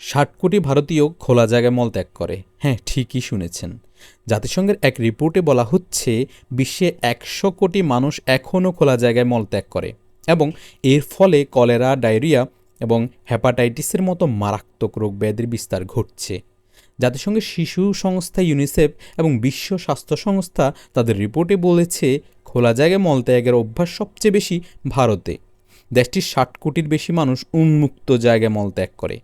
ষাট কোটি ভারতীয় খোলা জায়গায় মলত্যাগ করে। হ্যাঁ ঠিকই শুনেছেন। জাতিসংঘের এক রিপোর্টে বলা হচ্ছে, বিশ্বে একশো কোটি মানুষ এখনও খোলা জায়গায় মলত্যাগ করে এবং এর ফলে কলেরা, ডায়রিয়া এবং হ্যাপাটাইটিসের মতো মারাত্মক রোগ ব্যাধির বিস্তার ঘটছে। জাতিসংঘের শিশু সংস্থা ইউনিসেফ এবং বিশ্ব স্বাস্থ্য সংস্থা তাদের রিপোর্টে বলেছে, খোলা জায়গায় মলত্যাগের অভ্যাস সবচেয়ে বেশি ভারতে। দেশটির ষাট কোটির বেশি মানুষ উন্মুক্ত জায়গায় মলত্যাগ করে।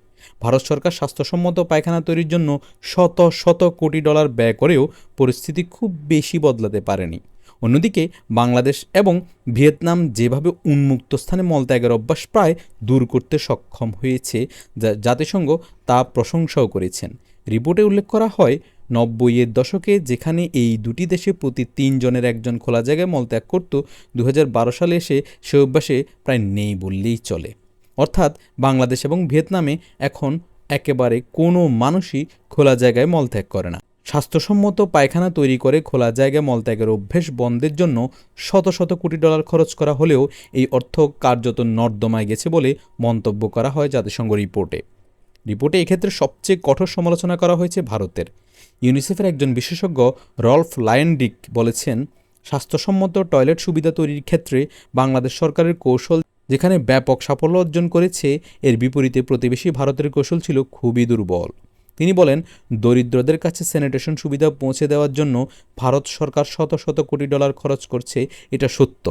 ভারত সরকার স্বাস্থ্যসম্মত পায়খানা তৈরির জন্য শত শত কোটি ডলার ব্যয় করেও পরিস্থিতি খুব বেশি বদলাতে পারেনি। অন্যদিকে বাংলাদেশ এবং ভিয়েতনাম যেভাবে উন্মুক্ত স্থানে মলত্যাগের অভ্যাস প্রায় দূর করতে সক্ষম হয়েছে, যা জাতিসংঘ তা প্রশংসাও করেছেন। রিপোর্টে উল্লেখ করা হয়, নব্বইয়ের দশকে যেখানে এই দুটি দেশে প্রতি তিনজনের একজন খোলা জায়গায় মলত্যাগ করত দু সালে এসে সে অভ্যাসে প্রায় নেই বললেই চলে। অর্থাৎ বাংলাদেশ এবং ভিয়েতনামে এখন একেবারে কোনো মানুষই খোলা জায়গায় মলত্যাগ করে না। স্বাস্থ্যসম্মত পায়খানা তৈরি করে খোলা জায়গায় মলত্যাগের অভ্যেস বন্ধের জন্য শত শত কোটি ডলার খরচ করা হলেও এই অর্থ কার্যত নর্দমায় গেছে বলে মন্তব্য করা হয় জাতিসংঘ রিপোর্টে। রিপোর্টে এক্ষেত্রে সবচেয়ে কঠোর সমালোচনা করা হয়েছে ভারতের। ইউনিসেফের একজন বিশেষজ্ঞ রলফ লায়নডিক বলেছেন, স্বাস্থ্যসম্মত টয়লেট সুবিধা তৈরির ক্ষেত্রে বাংলাদেশ সরকারের কৌশল যেখানে ব্যাপক সাফল্য অর্জন করেছে, এর বিপরীতে প্রতিবেশী ভারতের কৌশল ছিল খুবই দুর্বল। তিনি বলেন, দরিদ্রদের কাছে স্যানিটেশন সুবিধা পৌঁছে দেওয়ার জন্য ভারত সরকার শত শত কোটি ডলার খরচ করছে, এটা সত্য।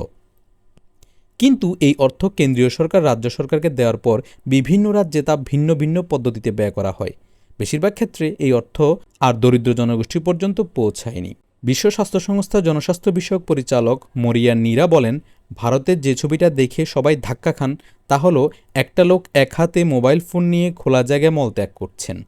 কিন্তু এই অর্থ কেন্দ্রীয় সরকার রাজ্য সরকারকে দেওয়ার পর বিভিন্ন রাজ্যে তা ভিন্ন ভিন্ন পদ্ধতিতে ব্যয় করা হয়। বেশিরভাগ ক্ষেত্রে এই অর্থ আর দরিদ্র জনগোষ্ঠী পর্যন্ত পৌঁছায়নি। বিশ্ব স্বাস্থ্য সংস্থা জনস্বাস্থ্য বিষয়ক পরিচালক মরিয়া নীরা বলেন ভারতের যে ছবিটা দেখে সবাই ধাক্কা খান, তা হলো একটা লোক এক হাতে মোবাইল ফোন নিয়ে খোলা জায়গায় মলত্যাগ করছেন।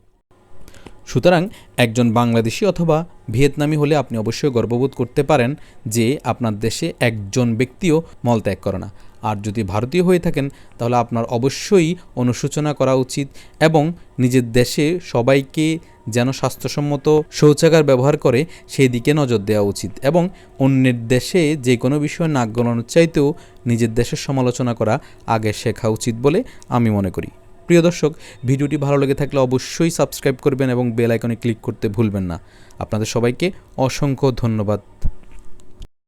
সুতরাং একজন বাংলাদেশি অথবা ভিয়েতনামি হলে আপনি অবশ্যই গর্ববোধ করতে পারেন যে আপনার দেশে একজন ব্যক্তিও মলত্যাগ করে না। আর যদি ভারতীয় হয়ে থাকেন, তাহলে আপনার অবশ্যই অনুশোচনা করা উচিত এবং নিজের দেশে সবাইকে যেন স্বাস্থ্যসম্মত শৌচাগার ব্যবহার করে সেই দিকে নজর দেওয়া উচিত এবং অন্যের দেশে যে কোনো বিষয়ে নাক গলানোর চাইতেও নিজের দেশের সমালোচনা করা আগে শেখা উচিত বলে আমি মনে করি। প্রিয় দর্শক, ভিডিওটি ভালো লেগে থাকলে অবশ্যই সাবস্ক্রাইব করবেন এবং বেল আইকনে ক্লিক করতে ভুলবেন না। আপনাদের সবাইকে অসংখ্য ধন্যবাদ।